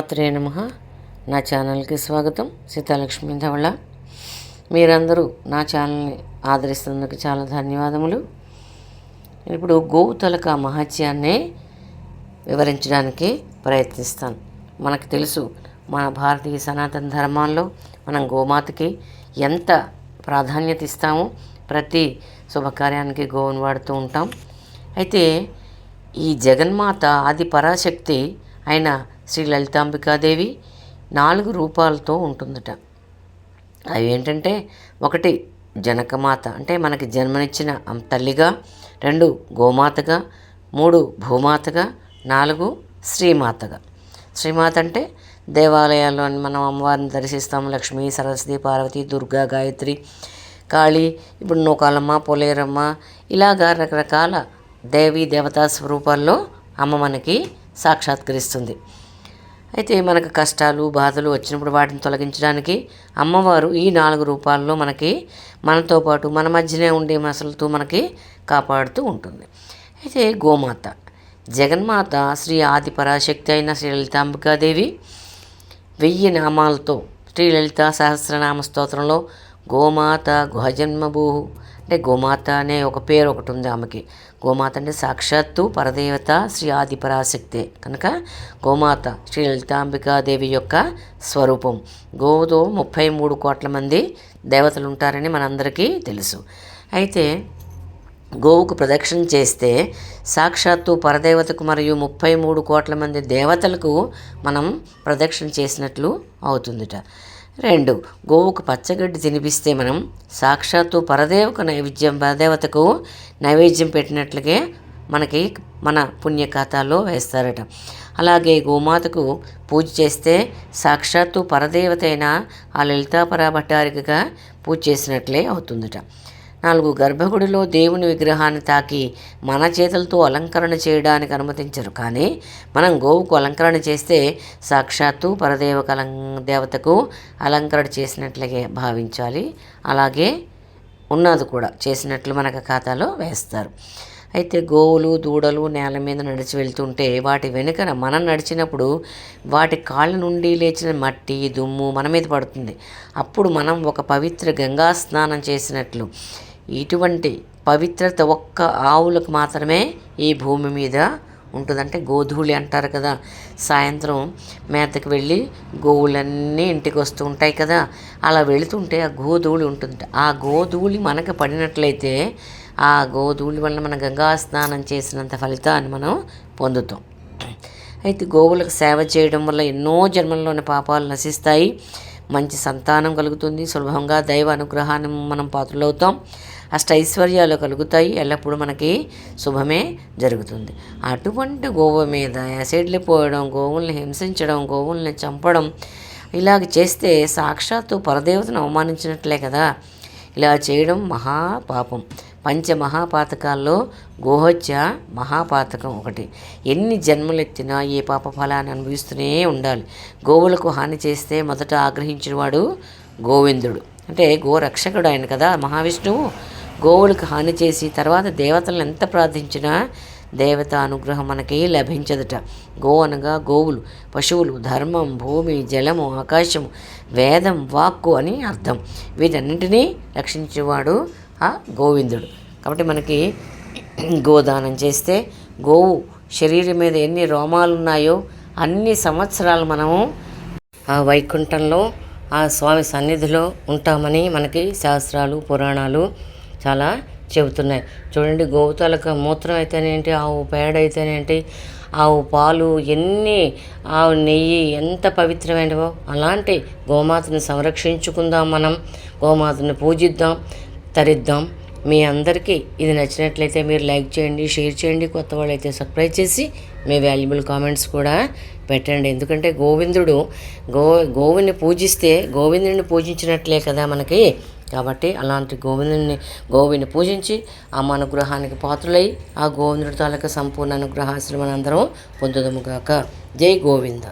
అత్రే నమ. నా ఛానల్కి స్వాగతం. సీతాలక్ష్మి ధవళ. మీరందరూ నా ఛానల్ని ఆదరిస్తున్నందుకు చాలా ధన్యవాదములు. ఇప్పుడు గోవుతలక మహత్యాన్ని వివరించడానికి ప్రయత్నిస్తాను. మనకు తెలుసు మన భారతీయ సనాతన ధర్మాల్లో మనం గోమాతకి ఎంత ప్రాధాన్యత ఇస్తామో ప్రతి శుభకార్యానికి గోవును వాడుతూ ఉంటాం. అయితే ఈ జగన్మాత ఆది పరాశక్తి అయిన శ్రీ లలితాంబికాదేవి నాలుగు రూపాలతో ఉంటుందట. అవి ఏంటంటే ఒకటి జనకమాత అంటే మనకి జన్మనిచ్చిన తల్లిగా రెండు గోమాతగా మూడు భూమాతగా నాలుగు శ్రీమాతగా శ్రీమాత అంటే దేవాలయాల్లో మనం అమ్మవారిని దర్శిస్తాం లక్ష్మీ సరస్వతి పార్వతి దుర్గా గాయత్రి కాళీ ఇప్పుడు నూకాలమ్మ పులేరమ్మ ఇలాగా రకరకాల దేవీ దేవతా స్వరూపాల్లో అమ్మ మనకి సాక్షాత్కరిస్తుంది. అయితే మనకు కష్టాలు బాధలు వచ్చినప్పుడు వాటిని తొలగించడానికి అమ్మవారు ఈ నాలుగు రూపాల్లో మనకి మనతో పాటు మన మధ్యనే ఉండే మసలుతూ మనకి కాపాడుతూ ఉంటుంది. అయితే గోమాత జగన్మాత శ్రీ ఆది పరాశక్తి అయిన శ్రీ లలితాంబికాదేవి వెయ్యి నామాలతో శ్రీ లలిత సహస్రనామ స్తోత్రంలో గోమాత గుహజన్మభూ అంటే గోమాత అనే ఒక పేరు ఒకటి ఉంది ఆమెకి. గోమాత అంటే సాక్షాత్తు పరదేవత శ్రీ ఆది పరాశక్తే కనుక గోమాత శ్రీ లలితాంబికాదేవి యొక్క స్వరూపం. గోవుతో ముప్పై మూడు కోట్ల మంది దేవతలు ఉంటారని మనందరికీ తెలుసు. అయితే గోవుకు ప్రదక్షిణ చేస్తే సాక్షాత్తు పరదేవతకు మరియు ముప్పై మూడు కోట్ల మంది దేవతలకు మనం ప్రదక్షిణ చేసినట్లు అవుతుందిట. రెండు గోవుకు పచ్చగడ్డి తినిపిస్తే మనం సాక్షాత్తు పరదేవకు నైవేద్యం పరదేవతకు నైవేద్యం పెట్టినట్లుగే మనకి మన పుణ్య ఖాతాలో వేస్తారట. అలాగే గోమాతకు పూజ చేస్తే సాక్షాత్తు పరదేవత అయిన ఆ లలితాపరా భట్టారికగా పూజ చేసినట్లే అవుతుందట. నాలుగు గర్భగుడిలో దేవుని విగ్రహాన్ని తాకి మన చేతులతో అలంకరణ చేయడానికి అనుమతించరు. కానీ మనం గోవుకు అలంకరణ చేస్తే సాక్షాత్తు పరదేవ దేవతకు అలంకరణ చేసినట్లుగా భావించాలి. అలాగే ఉన్నది కూడా చేసినట్లు మనకు ఖాతాలో వేస్తారు. అయితే గోవులు దూడలు నేల మీద నడిచి వెళ్తుంటే వాటి వెనుకన మనం నడిచినప్పుడు వాటి కాళ్ళ నుండి లేచిన మట్టి దుమ్ము మన మీద పడుతుంది. అప్పుడు మనం ఒక పవిత్ర గంగా స్నానం చేసినట్లు ఇటువంటి పవిత్రత ఒక్క ఆవులకు మాత్రమే ఈ భూమి మీద ఉంటుందంటే గోధూళి అంటారు కదా. సాయంత్రం మేతకు వెళ్ళి గోవులన్నీ ఇంటికి వస్తూ ఉంటాయి కదా. అలా వెళుతుంటే ఆ గోధూళి ఉంటుంది ఆ గోధూళి మనకు పడినట్లయితే ఆ గోధూళి వల్ల మనం గంగా స్నానం చేసినంత ఫలితాన్ని మనం పొందుతాం. అయితే గోవులకు సేవ చేయడం వల్ల ఎన్నో జన్మల్లోని పాపాలు నశిస్తాయి. మంచి సంతానం కలుగుతుంది. సులభంగా దైవ అనుగ్రహాన్ని మనం పాత్రలవుతాం. అష్ట ఐశ్వర్యాలు కలుగుతాయి. ఎల్లప్పుడూ మనకి శుభమే జరుగుతుంది. అటువంటి గోవు మీద యాసిడ్లు పోయడం గోవుల్ని హింసించడం గోవుల్ని చంపడం ఇలాగ చేస్తే సాక్షాత్తు పరదేవతను అవమానించినట్లే కదా. ఇలా చేయడం మహాపాపం. పంచ మహాపాతకాల్లో గోహత్య మహాపాతకం ఒకటి. ఎన్ని జన్మలెత్తినా ఏ పాప ఫలాన్ని అనుభవిస్తూనే ఉండాలి. గోవులకు హాని చేస్తే మొదట ఆగ్రహించిన వాడు గోవిందుడు. అంటే గోరక్షకుడు ఆయన కదా మహావిష్ణువు. గోవులకు హాని చేసి తర్వాత దేవతలను ఎంత ప్రార్థించినా దేవత అనుగ్రహం మనకి లభించదుట. గో అనగా గోవులు పశువులు ధర్మం భూమి జలము ఆకాశము వేదం వాక్కు అని అర్థం. వీటన్నింటినీ రక్షించేవాడు ఆ గోవిందుడు. కాబట్టి మనకి గోదానం చేస్తే గోవు శరీరం మీద ఎన్ని రోమాలు ఉన్నాయో అన్ని సంవత్సరాలు మనము ఆ వైకుంఠంలో ఆ స్వామి సన్నిధిలో ఉంటామని మనకి శాస్త్రాలు పురాణాలు చాలా చెబుతున్నాయి. చూడండి గోవుతాలకు మూత్రం అయితేనేంటి ఆవు పేడ అయితేనేంటి ఆవు పాలు ఎన్ని ఆవు నెయ్యి ఎంత పవిత్రమైనవో అలాంటి గోమాతని సంరక్షించుకుందాం మనం గోమాతని పూజిద్దాం తరిద్దాం. మీ అందరికీ ఇది నచ్చినట్లయితే మీరు లైక్ చేయండి షేర్ చేయండి కొత్త వాళ్ళు అయితే సబ్స్క్రైబ్ చేసి మీ వాల్యుబుల్ కామెంట్స్ కూడా పెట్టండి. ఎందుకంటే గోవిందుడు గో గోవుని పూజిస్తే గోవిందుడిని పూజించినట్లే కదా మనకి కాబట్టి అలాంటి గోవిందుని గోవిని పూజించి అమ్మ అనుగ్రహానికి పాత్రులై ఆ గోవిందుడి తాలూకా సంపూర్ణ అనుగ్రహాశ్రమనందరం పొందుదముగాక జై గోవింద.